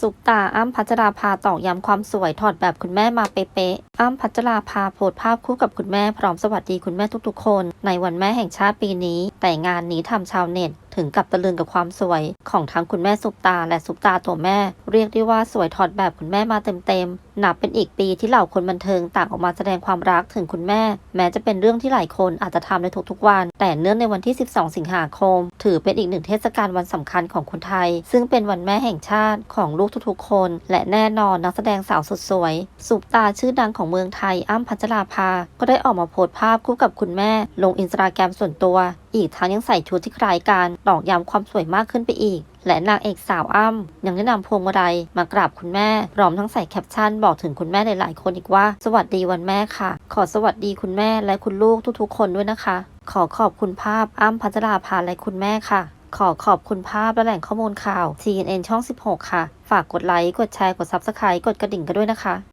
ซุปตาอ้ำพัชราภาตอกย้ำความสวยถอดแบบคุณแม่มาเป๊ะๆอ้ำพัชราภาโพสภาพคู่กับคุณแม่พร้อมสวัสดีคุณแม่ทุกๆคน ในวันแม่แห่งชาติปีนี้ แต่งานนี้ทำชาวเน็ตถึงกับตะลึงกับความสวย ของทั้งคุณแม่ซุปตา และซุปตาตัวแม่ เรียกได้ว่าสวยถอดแบบคุณแม่มาเต็มๆนับเป็นอีกปีที่เหล่าคนบันเทิงต่างออกมาแสดงความรักถึงคุณแม่ แม้จะเป็นเรื่องที่หลายคนอาจจะทำในทุกๆวัน แต่เนื่องในวันที่ 12 สิงหาคม ถือเป็นอีกหนึ่งเทศกาลวันสำคัญของคนไทย ซึ่งเป็นวันแม่แห่งชาติของลูกทุกๆคน และแน่นอนนักแสดงสาวสุดสวยสุปตาชื่อดังของเมืองไทยอ้ำพัชราภา ก็ได้ออกมาโพสต์ภาพคู่กับคุณแม่ ลงอินสตาแกรมส่วนตัวอีกทั้งยังใส่ชุดที่คล้ายกันตอกย้ำความสวยมากขึ้นไปอีก และนางเอกสาวอ้ำยังได้นำพวงมาลัยมากราบคุณแม่พร้อมทั้งใส่แคปชั่นบอกถึงคุณแม่หลายๆคนอีกว่า สวัสดีวันแม่ค่ะ ขอสวัสดีคุณแม่และคุณลูกทุกๆ คนด้วยนะคะ ขอขอบคุณภาพอ้ำพัชราภาและคุณแม่ค่ะขอขอบคุณภาพและแหล่งข้อมูลข่าว TNN ช่อง 16 ค่ะ ฝากกดไลค์ กดแชร์ กด Subscribe กดกระดิ่งกันด้วยนะคะ